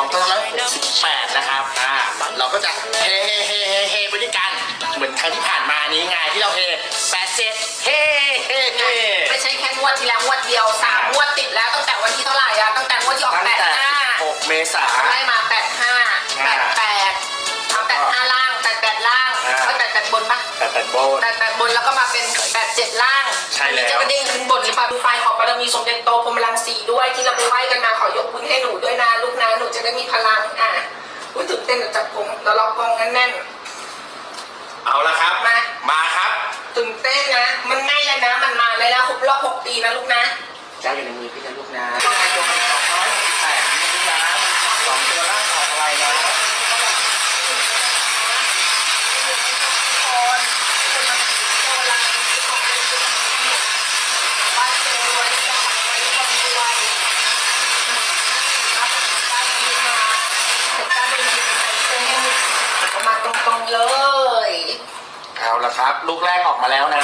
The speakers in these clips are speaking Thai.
2568 นะครับ อ่า เราก็จะเฮเฮเฮเฮเฮไปด้วยกัน เหมือนครั้งที่ผ่านมานี้ไงที่เราเฮ87เฮเฮเฮไม่ใช่แค่งวดที่แล้วงวดเดียวสามงวดติดแล้วตั้งแต่วันที่เท่าไหร่อะตั้งแต่งวดที่ออกตั้งแปดแต่ห้า16เมษาไล่มาแปดห้าแปดแปดทำแปดห้าล่างแปดแปดล่างอ่าแล้วแปดแปดบนปะ แต่แต่โบน แปดแปดบนแล้วก็มาเป็นแปดเจ็ดล่างใช่แล้วอันนี้จะกระเด้งขึ้นบนหรือเปล่าดูไฟขอบารมีสมเด็จโตพรหมรังสีด้วยที่เราไปไหว้กันมาขอยกบุญให้หนูด้วยนะลูกนะหนูจะได้มีพลังอะอุ้ยตื่นเต้นเดี๋ยวจับกงแล้วล็อกกงแน่น เอาละครับ มา มาครับ ๆตื่นเต้นนะ มันง่ายแล้วนะมันมาเลยนะครบรอบหกปีนะลูกนะเจ้าอยู่ในมือพี่นะลูกนะตัวมัน268นะลูกนะสองตัวล่างออกอะไรนะ มาตรงๆเลย เอาละ ครับ ลูกแรกออกมาแล้วนะ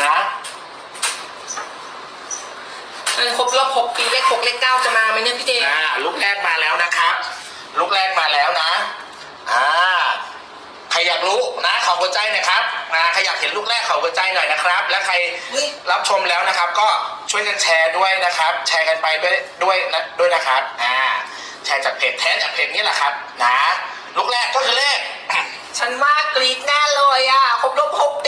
เออครบรอบหกปีเลขหกเลขเก้าจะมาไหมเนี่ยพี่เจอ่าลูกแรกมาแล้วนะครับ ลูกแรกมาแล้วนะอ่าใครอยากรู้นะขอหัวใจหน่อยครับนะใครอยากเห็นลูกแรกขอหัวใจหน่อยนะครับ และใครเฮ้ยรับชมแล้วนะครับ ก็ช่วยกันแชร์ด้วยนะครับ แชร์กันไปด้วยด้วยนะด้วยนะครับอ่าแชร์จากเพจแท้จากเพจนี้แหละครับ นะ ลูกแรกก็คือเลข ฉันว่ากรี๊ดแน่เลยอะครบรอบหกปีอะอ่าร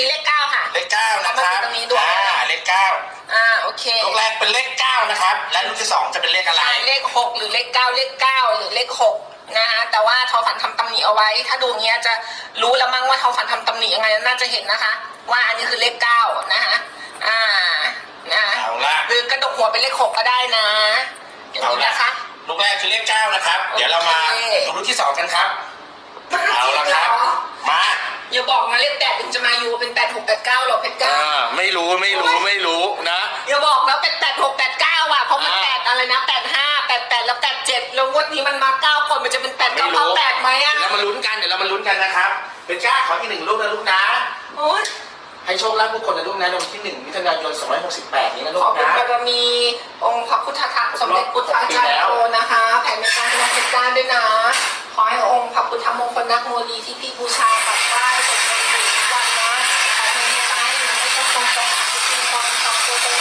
อบหกปีเลขเก้าค่ะ เลขเก้านะครับเอามาตรงนี้ด้วย อ่าเลขเก้าอ่าโอเคลูกแรกเป็นเลขเก้านะครับ และลูกที่สองจะเป็นเลขอะไรใช่เลขหกหรือเลขเก้าเลขเก้าหรือเลขหกนะคะแต่ว่าทอฝันทำตำหนิเอาไว้ ถ้าดูเงี้ยจะรู้แล้วมั้งว่าทอฝันทำตำหนิยังไงน่าจะเห็นนะคะ ว่าอันนี้คือเลขเก้านะคะอ่านะเอาละหรือกระดกหัวเป็นเลขหกก็ได้นะอย่างเอานี้ละนะคะ ลูกแรกคือเลขเก้านะครับ เดี๋ยวเรามาโอเค ดูลูกที่สองกันครับ เอาละครับ มา อย่าบอกนะเลขแปดถึงจะมาอยู่เป็นแปดหกแปดเก้าหรอเพชรเก้าอ่าไม่รู้ไม่รู้ไม่รู้นะ อย่าบอกนะเป็นแปดหกแปดเก้าอะเพราะมันอ่า แปดอะไรนะแปดห้าแปดแปดแล้วแปดเจ็ดแล้วงวดนี้มันมาเก้าคนมันจะเป็นแปดไม่เก้ารู้เก้าแปดไหมอะเดี๋ยวเรามาลุ้นกันเดี๋ยวเรามาลุ้นกันนะครับเป็นก้าขอที่หนึ่งลูกนะลูกนะ โอ๊ยให้โชคลาภผู้คนนะลูกนะในวันที่หนึ่งมิถุนายน2568 นี้นะลูขกอบคุณนะ บารมีองค์พระพุทธทาสสมเด็จพุทธาจารย์โตนะคะแผ่เมตตาให้น้องเพชรจ้าด้วยนะขอให้องค์พระพุทธมงคลนักโมลีที่พี่บูชากราบไของ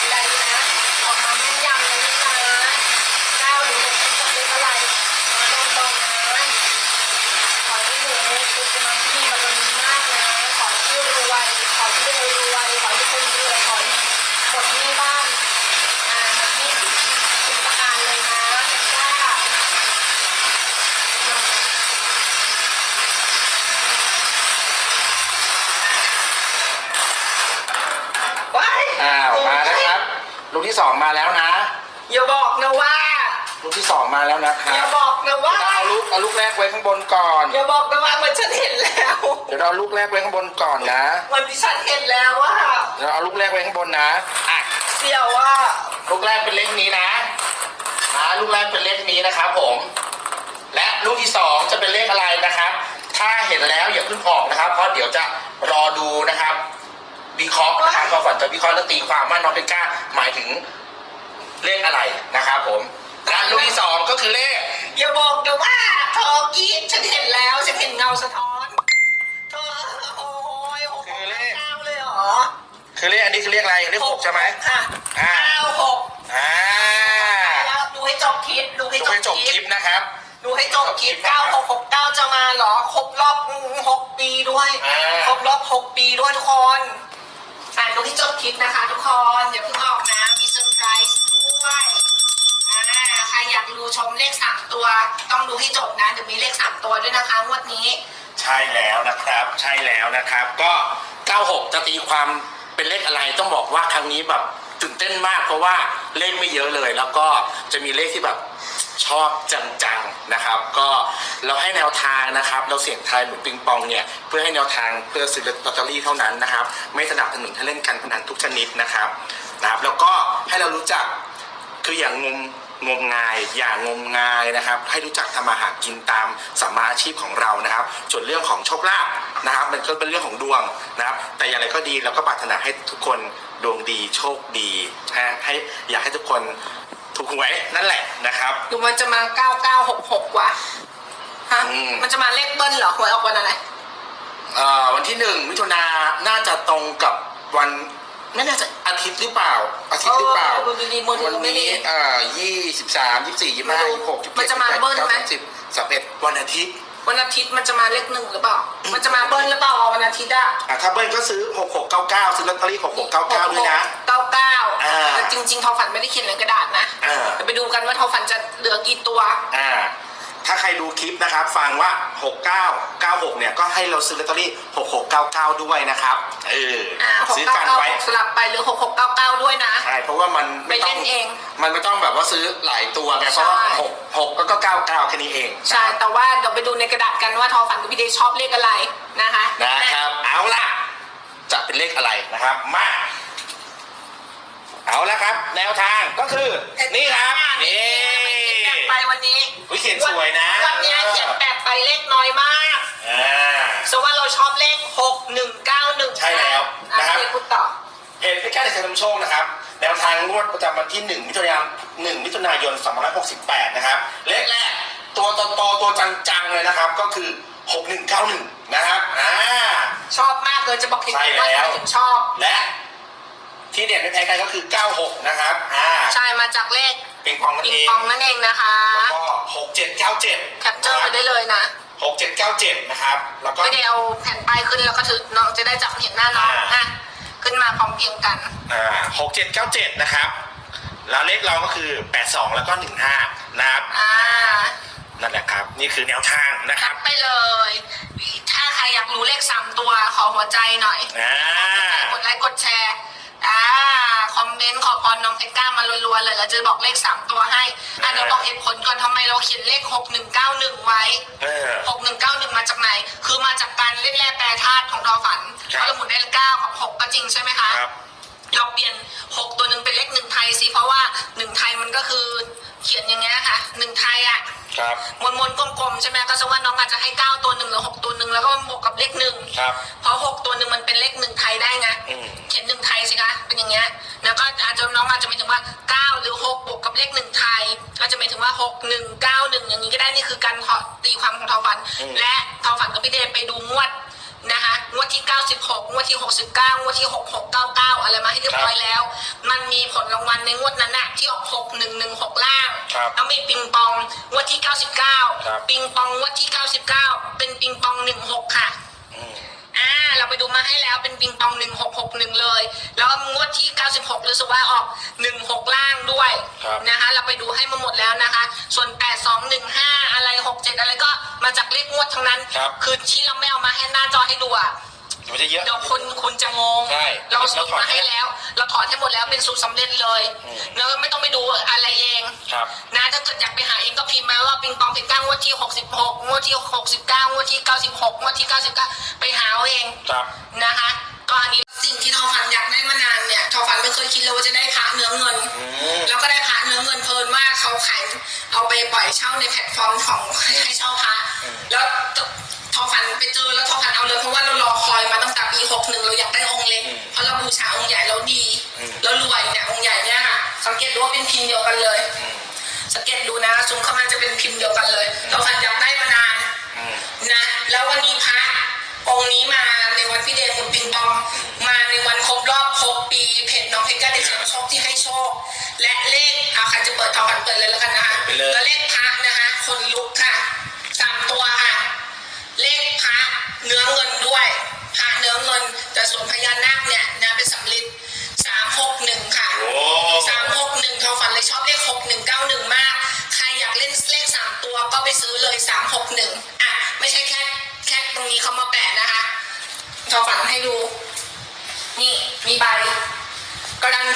อะไรนะออกมาแม่นยำเลยลูกนะเก้าหรือหกที่จะเป็นอะไรมาตรงตรงนะขอให้หนูเป็นสมาธิมีบารมีมากนะขอที่รวยขอที่รวยรวยขอให้ทุกคนรวยขอให้หมดหนี้บ้าน อ่าหมดหนี้ทุกทุกประการเลยนะจ้าว้าย อ้าวมาแล้วครับ ลูก ที่สองมาแล้วนะอย่าบอกนะว่าลูกที่สองมาแล้วนะคอรัย่าบบอกนะว่าเอาลูกเอาลูกแรกไว้ข้างบนก่อน อย่าบอกนะว่าเหมันฉันเห็นแล้ว เดี๋ยวเราเอาลูกแรกไว้ข้างบนก่อนนะเหมันที่ฉันเห็นแล้วว่าเดี๋ยวเราเอาลูกแรกไว้ข้างบนนะอะเสี่ยวว่าลูกแรกเป็นเลขนี้นะนะลูกแรกเป็นเลขนี้นะครับผม และลูกที่สองจะเป็นเลขอะไรนะครับ ถ้าเห็นแล้วอย่าเพิ่งออกนะครับ เพราะเดี๋ยวจะรอดูนะครับ วิเคราะห์นะครับพอฝันจะวิเคราะห์และตีความว่าน้องเบก้าหมายถึงเลขอะไรนะครับผมและลูกที่สองก็คือเลข อย่าบอกนะว่าเธอกรีดฉันเห็นแล้วฉันเห็นเงาสะท้อนเธอโอ้ยหกคือเลข เก้าเลยเหรอคือเลขอันนี้คือเลขอะไรเลขหกใช่ไหม ค่ะอ่า เก้าหกอ่าแล้วดูให้จบคลิปดูให้ดูจบให้จบคคลิลิปปนะครับ ดูให้จบคลิปเก้าหกหกเก้าจะมาเหรอครบรอบหกปีด้วยอ่า ครบรอบหกปีด้วยทุกคน อ่าดูให้จบคลิปนะคะ ทุกคนอย่าเพิ่งออกนะมีเซอร์ไพรส์ด้วยอ่าใครอยากดูชมเลขสามตัว ต้องดูให้จบนะเดี๋ยวมีเลขสามตัวด้วยนะคะงวดนี้ใช่แล้วนะครับ ใช่แล้วนะครับ ก็ 96 จะตีความเป็นเลขอะไรต้องบอกว่าครั้งนี้แบบตื่นเต้นมากเพราะว่าเลขไม่เยอะเลย แล้วก็จะมีเลขที่แบบ ชอบจังๆนะครับ ก็เราให้แนวทางนะครับ เราเสี่ยงทายหมุนปิงปองเนี่ยเพื่อให้แนวทางเพื่อซื้อลอตเตอรี่เท่านั้นนะครับ ไม่สนับสนุนให้เล่นการพนันทุกชนิดนะครับนะครับ แล้วก็ให้เรารู้จักคืออย่างงมงมงายอย่างงมงายนะครับ ให้รู้จักทำมาหากินตามสัมมาอาชีพของเรานะครับ ส่วนเรื่องของโชคลาภนะครับ มันก็เป็นเรื่องของดวงนะครับ แต่อย่างไรก็ดีเราก็ปรารถนาให้ทุกคนดวงดีโชคดีนะให้อยากให้ทุกคน ถูกหวยนั่นแหละนะครับ หรือมันจะมา9966วะฮะอืม มันจะมาเลขเบิ้ลเหรอหวยออกวันอะไร เอ่อวันที่หนึ่งมิถุนาน่าจะตรงกับวันไม่น่าจะอาทิตย์หรือเปล่า อาทิตย์หรือเปล่าเออดูดีๆมือถือวัไม่ดีนี้เอ่อยี่สิบสามยี่สี่ยี่ห้ายี่หกยี่มันจะมาเบิ้ลไหม สิบสามเอ็ดวันอาทิตย์ วันอาทิตย์มันจะมาเลขหนึ่งหรือเปล่า มันจะมาเบิ้ลหรือเปล่าวันอาทิตย์อะอะถ้าเบิ้ลก็ซื้อหกหกเก้าเก้าซื้อลอตเตอรี่หกหกเก้าเก้าด้วยนะ เก้าเก้าอ่าแต่จริงๆทอฝันไม่ได้เขียนในกระดาษนะอ่าเดี๋ยวไปดูกันว่าทอฝันจะเหลือกี่ตัว อ่า ถ้าใครดูคลิปนะครับ ฟังว่า 6996 เนี่ย ก็ให้เราซื้อลอตเตอรี่ 6699 ด้วยนะครับเอออ่าหกซื้อเก้ากันเก้าไว้ สลับไปหรือหกหกเก้าเก้าด้วยนะ ใช่ เพราะว่ามันไม่ต้องไปเล่นเองมันไม่ต้องแบบว่าซื้อหลายตัวไงเพราะว่าใช่ หกหกก็เก้าเก้าแค่นี้เองใช่ แต่ว่าเดี๋ยวไปดูในกระดาษกันว่าทอฝันกับพี่เดย์ชอบเลขอะไรนะคะนะครับ เอาล่ะ จะเป็นเลขอะไรนะครับ มา เอาละครับ แนวทางก็คือ นี่ครับนี่แปะ ไปวันนี้อุ๊ยเขียนสวยนะวันนี้เขียนแปะไปเลขน้อยมากอ่าสว่าเราชอบเลขหกหนึ่งเก้าหนึ่งใช่แล้วนะครับพี่พูดต่อเพจพิการในเซนมโชคนะครับแนวทางงวดประจำวันที่1มิถุนายน1มิถุนายน2568 นะครับ เลขแรกตัวโตๆตัวจังๆเลยนะครับ ก็คือ 6191 นะครับอ่าชอบมากเลยจะบอกเหตุผลว่าใช่ทำแล้ไมวถึงชอบและที่เด่นไม่แพ้กันก็คือ 96 นะครับอ่าใช่มาจากเลขเป็นปองนั่นปิงเองปองนั่นเองนะคะ แล้วก็6797แคปเจอร์ไปได้เลยนะ6797นะครับ แล้วก็ ไม่ได้เอาแผ่นป้ายขึ้นแล้วก็ถือน้องจะได้จับเห็นหน้าน้องอ่า อะขึ้นมาพร้อมเพรียงกัน อ่า6797นะครับ แล้วเลขเราก็คือ82แล้วก็15นะครับ อ่านั่นแหละครับ นี่คือแนวทางนะคแครับปไปเลย ถ้าใครอยากรู้เลขสามตัวขอหัวใจหน่อยอ่า กดไลค์กดแชร์อ่าคอม เมนต์ขอพรน้องเพชรกล้ามารัวๆเลยแล้วจะบอกเลขสามตัวให้อะเดี๋ยวบอกเหตุผลก่อนทำไมเราเขียนเลขหกหนึ่งเก้าหนึ่งไว้เออ หกหนึ่งเก้าหนึ่งมาจากไหน คือมาจากการเล่นแร่แปรธาตุของดอฝันครับเพราะเราหมุนได้เก้ากับหกก็จริงใช่ไหมคะ ครับ เราเปลี่ยนหกตัวหนึ่งเป็นเลขหนึ่งไทยสิเพราะว่าหนึ่งไทยมันก็คือเขียนอย่างเงี้ยค่ะหนึ่งไทยอะครับมวนมวนๆกลมๆใช่ไหมก็จะว่าน้องอาจจะให้เก้าตัวหนึ่งหรือหกตัวหนึ่งแล้วก็บวกกับเลขหนึ่งครับเพราะหกตัวหนึ่งมันเป็นเลขหนึ่งไทยได้ไงอืม เขียนหนึ่งไทยสิคะเป็นอย่างเงี้ยแล้วก็อาจจะน้องอาจจะหมายถึงว่าเก้าหรือหกบวกกับเลขหนึ่งไทย ก็จะหมายถึงว่าหกหนึ่งเก้าหนึ่งอย่างนี้ก็ได้นี่คือการตีความของทอฝัน อืม และทอฝันกับพี่เดชไปดูงวดนะคะ งวดที่ 96 งวดที่ 69 งวดที่ 6699 อะไรมาให้เรียบร้อยแล้ว มันมีผลรางวัลในงวดนั้นน่ะที่ออก6116 ล่าง ครับแล้วมีปิงปองงวดที่ ครับ 99 ปิงปองงวดที่ 99 เป็นปิงปอง 16 ค่ะ อืม อ่า เราไปดูมาให้แล้วเป็นปิงปอง 1661 เลย แล้วงวดที่96 รู้สึกว่าออก16ล่างด้วยครับนะคะ เราไปดูให้มาหมดแล้วนะคะ ส่วน8215อะไร67อะไรก็มาจากเลขงวดทั้งนั้นครับคือที่เราไม่เอามาให้หน้าจอให้ดูอะมันจะเยอะ เดี๋ยวคนคุณจะงง ใช่เราสูตรมาให้แล้ว เราถอดให้หมดแล้วเป็นสูตรสำเร็จเลยอืม แล้วไม่ต้องไปดูอะไรเอง ครับนะถ้าเกิดอยากไปหาเองก็พิมพ์มาว่าปิงปองเพชรก้างวดที่ 66 งวดที่ 69 งวดที่ 96 งวดที่ 99 ไปหาเอาเองครับ นะคะ ก็อันนี้สิ่งที่ทอฝันอยากได้มานานเนี่ย ทอฝันไม่เคยคิดเลยว่าจะได้พระเนื้อเงินอืมแล้วก็ได้พระเนื้อเงินเพลินว่าเขาขายเอาไปปล่อยเช่าในแพลตฟอร์มของให้เช่าพระอืมแล้วทอฝันไปเจอแล้วทอฝันเอาเลยเพราะว่าเรารอคอยมาตั้งแต่ปี61เราอยากได้องค์เล็กอืมเพราะเราบูชาองค์ใหญ่แล้วดีอืมแล้วรวยเนี่ยองค์ใหญ่เนี่ยค่ะสังเกตดูว่าเป็นพิมพ์เดียวกันเลยอืมสังเกตดูนะซูมเข้ามาจะเป็นพิมพ์เดียวกันเลยทอฝันอยากได้มานานอืมนะ แล้ววันนี้พระองค์นี้มาในวันพี่เดชคุณปิงปองมา ในวันครบรอบ 6 ปี เพจน้องเพชรก้าเด็กเสียงโชคที่ให้โชค และเลขเอาใครจะเปิดทองฝันเปิดเลยแล้วกันนะคะไปเลย แล้วเลขพระนะคะ คนลุกค่ะสามตัวค่ะ เลขพระเนื้อเงินด้วยพระเนื้อเงินแต่ส่วนพญานาคเนี่ย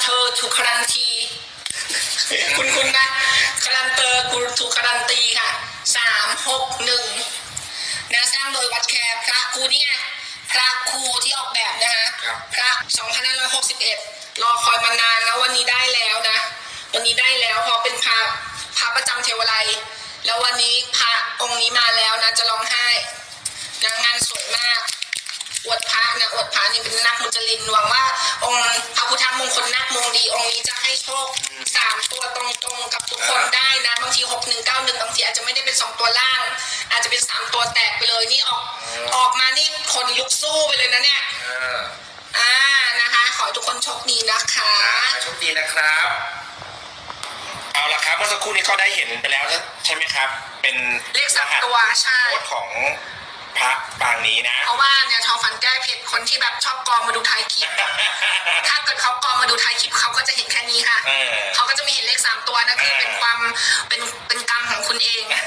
เธอถูกการันตีคุณคุณนะการันเตอร์กูถูกการันตีค่ะสามหกหนึ่งนะสร้างโดยวัดแคร์พระครูเนี่ยพระครูที่ออกแบบนะคะครับพระ2561รอคอยมานานแล้ววันนี้ได้แล้วนะ วันนี้ได้แล้วเพราะเป็นพระพระประจำเทวไลยแล้ววันนี้พระองค์นี้มาแล้วนะจะร้องไห้นะงานสวยมาก อวดพระนะอวดพระนี่เป็นนักมุจลินหวังว่า องค์พระพุทธมงคลนาคมงดี องค์นี้จะให้โชคสามตัวตรงๆกับทุกคนได้นะบางทีหกหนึ่งเก้าหนึ่งบางทีอาจจะไม่ได้เป็นสองตัวล่าง อาจจะเป็นสามตัวแตกไปเลยนี่ออกออกมานี่คนลุกสู้ไปเลยนะเนี่ยเอออ่านะคะ ขอให้ทุกคนโชคดีนะคะอ่าโชคดีนะครับเอาละครับเมื่อสักครู่นี้ก็ได้เห็นไปแล้วใช่ไหมครับ เป็นเลขสามรหัสตัวใช่โค้ดของ พระปางนี้นะ เพราะว่าเนี่ยทอฝันแก้เพชรคนที่แบบชอบกองมาดูท้ายคลิป ถ้าเกิดเขากองมาดูท้ายคลิปเขาก็จะเห็นแค่นี้ค่ะเออ เขาก็จะไม่เห็นเลขสามตัวนะคือเออเป็นความเป็นเป็นกรรมของคุณเองนะ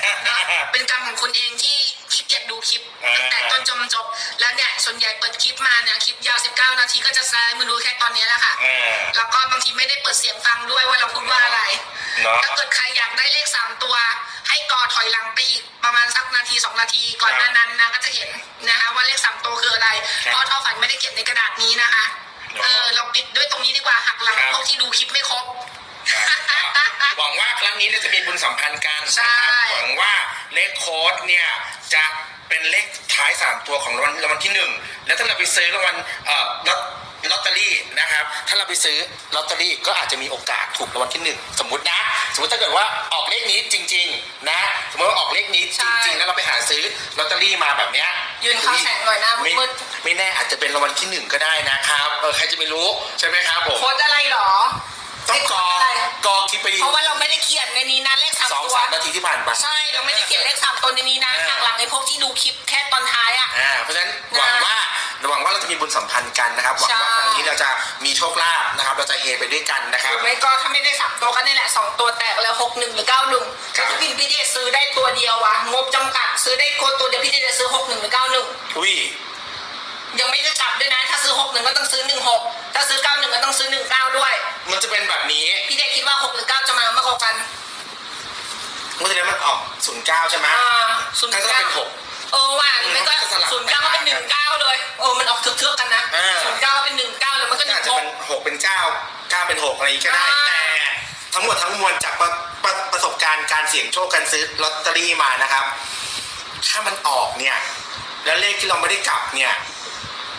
เป็นกรรมของคุณเองที่ขี้เกียจดูคลิปเออตั้งแต่ต้นจนจบ แล้วเนี่ยส่วนใหญ่เปิดคลิปมาเนี่ยคลิปยาว 19 นาทีก็จะแซงมาดูแค่ตอนนี้แหละค่ะ เออ แล้วก็บางทีไม่ได้เปิดเสียงฟังด้วยว่าเราพูดว่าอะไร เนาะ ถ้าเกิดใครอยากได้เลขสามตัว ให้กอถอยหลังไปอีกประมาณสักนาทีสองนาทีก่อนหน้านั้นนะก็จะเห็นนะคะว่าเลขสามตัวคืออะไรครับเพราะทอฝันไม่ได้เขียนในกระดาษนี้นะคะเนอะเออเราปิดด้วยตรงนี้ดีกว่าหักหลังครับ พวกที่ดูคลิปไม่ครบ หวังว่าครั้งนี้เราจะมีบุญสัมพันธ์กันใช่นะครับหวังว่าเลขโค้ดเนี่ยจะเป็นเลขท้ายสามตัวของรางวัลรางวัลที่หนึ่งแล้วถ้าเราไปซื้อรางวัลเอ่อลอต ลอตเตอรี่นะครับ ถ้าเราไปซื้อลอตเตอรี่ก็อาจจะมีโอกาสถูกรางวัลที่หนึ่งสมมตินะ สมมติถ้าเกิดว่าออกเลขนี้จริง ๆ นะ สมมติว่าออกเลขนี้จริงๆแล้วเราไปหาซื้อลอตเตอรี่มาแบบเนี้ยยืนเข้าแสงหน่อยหน้าไม่มืดไม่แน่อาจจะเป็นรางวัลที่หนึ่งก็ได้นะครับเออใครจะไปรู้ใช่ไหมครับผมโค้ดอะไรหรอต้องกออะไรกอคิดไปเพราะว่าเราไม่ได้เขียนในนี้นะเลขสามสองตัวสามนาทีที่ผ่านไปใช่เราไม่ได้เขียนเลขสามตัวในนี้นะอ่าหักหลังไอ้พวกที่ดูคลิปแค่ตอนท้ายอะอ่าเพราะฉะนั้นหวังว่า หวังว่าเราจะมีบุญสัมพันธ์กันนะครับหวังว่าใช่ครั้งนี้เราจะมีโชคลาภนะครับ เราจะเฮไปด้วยกันนะคหรับรือไม่ก็ถ้าไม่ได้สามตัวก็นี่แหละสองตัวแตกแล้วหกหนึ่งหรือเก้าหนึ่งครับถ้าพี่พี่เดชซื้อได้ตัวเดียววะงบจำกัดซื้อได้โค้ดตัวเดียวพี่เดชจะซื้อหกหนึ่งหรือเก้าหนึ่งอุ้ยยังไม่ได้จับด้วยนะ ถ้าซื้อหกหนึ่งก็ต้องซื้อหนึ่งหกถ้าซื้อเก้าหนึ่งก็ต้องซื้อหนึ่งเก้าด้วย มันจะเป็นแบบนี้ พี่เดชคิดว่าหกหรือเก้าจะมามากกว่ากันเมื่อกี้มันออกศูนย์เก้าใช่ไหมอ่าศูนย์ก็เก้าจะเป็นหก เออว่าไม่ก็มันก็สลับศูนย์เก้าก็เป็นหนึ่งเก้าเลย เออมันออกเทือกๆกันนะอ่า ศูนย์เก้าก็เป็นหนึ่งเก้าแล้วมันก็หก็นึ่อาจงจะหเป็กนหกเป็นเก้าเก้าเป็นหกอะไรอย่างงี้ก็ได้ อ่า แต่ทั้งหมดทั้งมวลจากประประประสบการณ์การเสี่ยงโชคการซื้อลอตเตอรี่มานะครับ ถ้ามันออกเนี่ย แล้วเลขที่เราไม่ได้กลับเนี่ย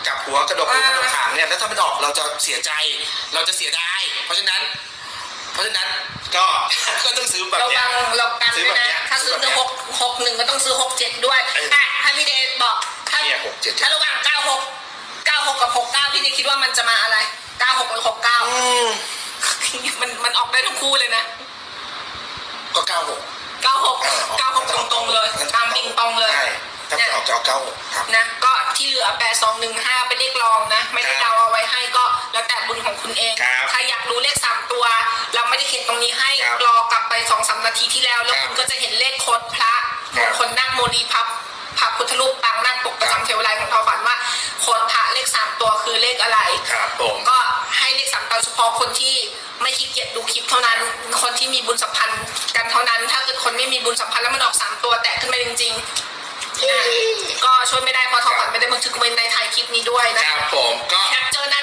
กลับหัวกระดกหัวกระดกหางเนี่ยแล้วถ้ามันออกเราจะเสียใจ เราจะเสียดายเพราะฉะนั้น เพราะฉะนั้นก็ ก็ต้องซื้อแบบระเนี้วัย งเรากันซื้อด้วยแบบเนี้นะยถ้าซื้อซื้อแบบเนี้ยหกหกหนึ่งก็ต้องซื้อหกเจ็ดด้วย เอ เนี่ยหกเจ็ดถ้าระหว่างเก้าหกเก้าหกกับหกเก้าพี่เดชคิดว่ามันจะมาอะไรเก้าหกหรือหกเก้าอืมมันมันออกได้ทั้งคู่เลยนะ ก็เก้าหกเก้าหกเก้าหกตรงๆเลย ตามปิงปองเลย ใช่ถ้าจะออกจะเอาเก้าหกครับ นะก็ที่เหลือแปดสองหนึ่งห้าเป็นเลขรองนะ ไม่ได้ครับเดาเอาไว้ให้ก็แล้วแต่บุญของคุณเองครับใครอยากรู้เลขสามตัว เราไม่ได้เขียนตรงนี้ให้ครับรอกลับไปสองสามนาทีที่แล้ว แล้วครับคุณก็จะเห็นเลขโคดพระครัมบงคลนั่งโมลีพับ พับพุทธรูปปางนั่งปกประครับจำเทวไลยของทอฝันว่าโคดพระเลขสามตัวคือเลขอะไรครับผมก็ให้เลขสามตัวเฉพาะคนที่ไม่ขี้เกียจดูคลิปเท่านั้น คนที่มีบุญสัมพันธ์กันเท่านั้น ถ้าเกิดคนไม่มีบุญสัมพันธ์แล้วมันออกสามตัวแตกขึ้นมาจริงๆนะก็ช่วยไม่ได้เพราะทอฝันไม่ได้บันทึกไว้ในท้ายคลิปนี้ด้วยนะครับผมก็แคปเจอร์หน้า